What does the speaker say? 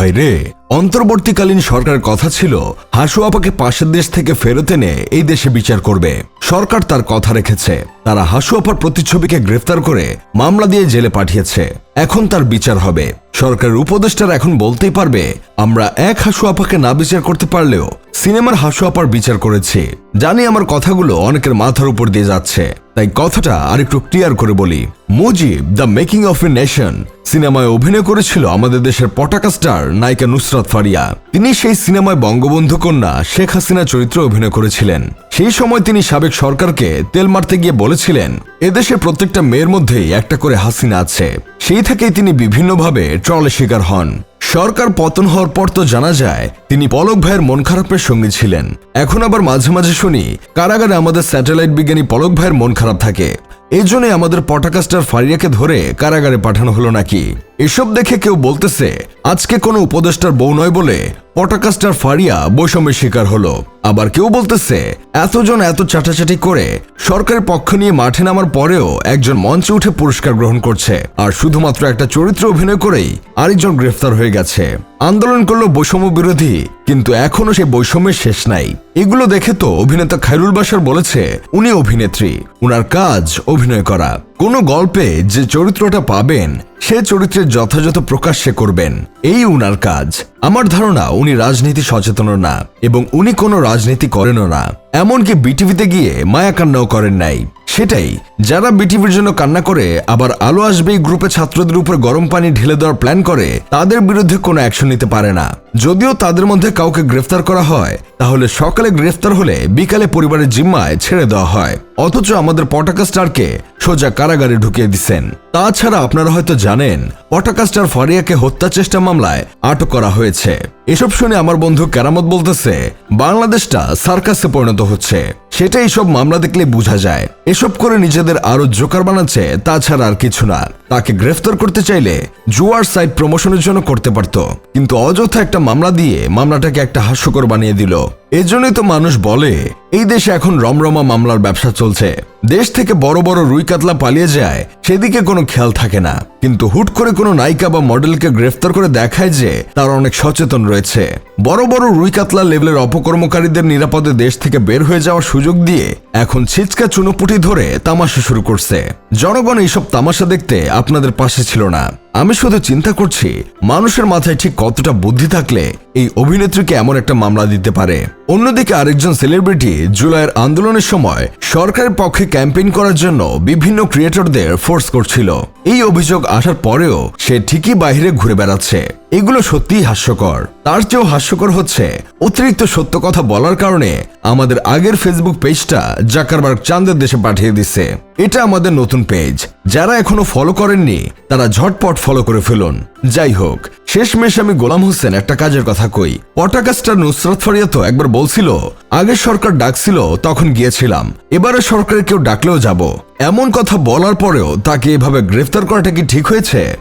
ভাই রে। অন্তর্বর্তীকালীন সরকার কথা ছিল, হাসু আপাকে পাশের দেশ থেকে ফেরত এনে এই দেশে বিচার করবে। সরকার তার কথা রেখেছে। তারা হাসু আপার প্রতিচ্ছবিকে গ্রেফতার করে মামলা দিয়ে জেলে পাঠিয়েছে। এখন তার বিচার হবে। সরকারের উপদেষ্টারা এখন বলতেই পারবে, আমরা এক হাসু আপাকে না বিচার করতে পারলেও সিনেমার হাসু আপার বিচার করেছি। জানি আমার কথাগুলো অনেকের মাথার উপর দিয়ে যাচ্ছে। তাই কথাটা আরেকটু ক্লিয়ার করে বলি। Mujib, the making of a nation, সিনেমায় অভিনয় করেছিল আমাদের দেশের পটাকা স্টার নায়িকা নুসরাত ফারিয়া। তিনি সেই সিনেমায় বঙ্গবন্ধু কন্যা শেখ হাসিনা চরিত্রে অভিনয় করেছিলেন। সেই সময় তিনি সাবেক সরকারকে তেল মারতে গিয়ে বলেছিলেন, এদেশের প্রত্যেকটা মেয়ের মধ্যেই একটা করে হাসিনা আছে। সেই থেকেই তিনি বিভিন্নভাবে ট্রলে শিকার হন। সরকার পতন হওয়ার পর তো জানা যায়, তিনি পলক ভাইয়ের মন খারাপের সঙ্গী ছিলেন। এখন আবার মাঝে মাঝে শুনি, কারাগারে আমাদের স্যাটেলাইট বিজ্ঞানী পলক ভাইয়ের মন খারাপ থাকে। এই জন্যই আমাদের পটাকাস্টার ফারিয়াকে ধরে কারাগারে পাঠানো হলো নাকি? এসব দেখে কেউ বলতেছে, আজকে কোনো উপদেষ্টার বউ নয় বলে পটাকাস্টার ফারিয়া বৈষম্যের শিকার হলো। আবার কেউ বলতেছে, এতজন এত চাটাচাটি করে সরকারের পক্ষ নিয়ে মাঠে নামার পরেও একজন মঞ্চে উঠে পুরস্কার গ্রহণ করছে। আর শুধুমাত্র একটা চরিত্র অভিনয় করেই আরেকজন গ্রেফতার হয়ে গেছে। আন্দোলন করল বৈষম্য বিরোধী, কিন্তু এখনও সেই বৈষম্যের শেষ নাই। এগুলো দেখে তো অভিনেতা খাইরুল বাসার বলেছে, উনি অভিনেত্রী, উনার কাজ অভিনয় করা। কোনো গল্পে যে চরিত্রটা পাবেন, সে চরিত্রের যথাযথ প্রকাশ সে করবেন। এই উনার কাজ। আমার ধারণা, উনি রাজনীতি সচেতন না, এবং উনি কোনো রাজনীতি করেনও না। এমনকি বিটিভিতে গিয়ে মায়াকান্নাও করেন নাই। সেটাই। যারা বিটিভির জন্য কান্না করে, আবার আলো আসবে গ্রুপে ছাত্রদের উপর গরম পানি ঢেলে দেওয়ার প্ল্যান করে, তাদের বিরুদ্ধে কোনো অ্যাকশন নিতে পারে না। যদিও তাদের মধ্যে কাউকে গ্রেফতার করা হয়, তাহলে সকালে গ্রেফতার হলে বিকালে পরিবারের জিম্মায় ছেড়ে দেওয়া হয়। অথচ আমাদের পটাকা স্টারকে সোজা কারাগারে ঢুকিয়ে দিচ্ছেন। তাছাড়া আপনারা হয়তো জানেন পটাকা স্টার ফারিয়াকে হত্যা চেষ্টা মামলায় আটক করা হয়েছে। এসব শুনে আমার বন্ধু কেরামত বলতেছে, বাংলাদেশটা সার্কাসে পরিণত হচ্ছে। সেটা এইসব মামলা দেখলে বোঝা যায়। এসব করে নিজেদের আরও জোকার বানাচ্ছে, তাছাড়া আর কিছু না। তাকে গ্রেফতার করতে চাইলে জুয়ার সাইট প্রমোশনের জন্য করতে পারত। কিন্তু অযথা একটা মামলা দিয়ে মামলাটাকে একটা হাস্যকর বানিয়ে দিল। এজন্যই তো মানুষ বলে, এই দেশে এখন রমরমা মামলার ব্যবসা চলছে। দেশ থেকে বড় বড় রুই কাতলা পালিয়ে যায়, সেদিকে কোনো খেয়াল থাকে না। কিন্তু হুট করে কোনো নায়িকা বা মডেলকে গ্রেফতার করে দেখায় যে, তারা অনেক সচেতন রয়েছে। বড় বড় রুই কাতলা লেভেলের অপকর্মকারীদের নিরাপদে দেশ থেকে বের হয়ে যাওয়ার সুযোগ দিয়ে, এখন ছিচকা চুনোপুটি ধরে তামাশা শুরু করছে। জনগণ এইসব তামাশা দেখতে আপনাদের পাশে ছিল না। আমি শুধু চিন্তা করছি, মানুষের মাথায় ঠিক কতটা বুদ্ধি থাকলে এই অভিনেত্রীকে এমন একটা মামলা দিতে পারে। অন্যদিকে আরেকজন সেলিব্রিটি জুলাইয়ের আন্দোলনের সময় সরকারের পক্ষে ক্যাম্পেইন করার জন্য বিভিন্ন ক্রিয়েটরদের ফোর্স করছিল। এই অভিযোগ আসার পরেও সে ঠিকই বাইরে ঘুরে বেড়াচ্ছে। এগুলো সত্যিই হাস্যকর। তার চেয়েও হাস্যকর হচ্ছে, অতিরিক্ত সত্য কথা বলার কারণে আমাদের আগের ফেসবুক পেজটা জাকারবার্গ চাঁদের দেশে পাঠিয়ে দিচ্ছে। এটা আমাদের নতুন পেজ যারা এখনও ফলো করেননি, তারা ঝটপট ফলো করে ফেলুন। যাই হোক, শেষমেশ আমি গোলাম হোসেন একটা কাজের কথা কই। পটাকাস্টার নুসরত ফারিয়া তো একবার বলছিল আগের সরকার ডাকছিল, তখন গিয়েছিলাম। এবারে সরকারের কেউ ডাকলেও যাব। এমন কথা বলার পরেও তাকে এভাবে গ্রেফতার করাটা কি ঠিক হয়েছে?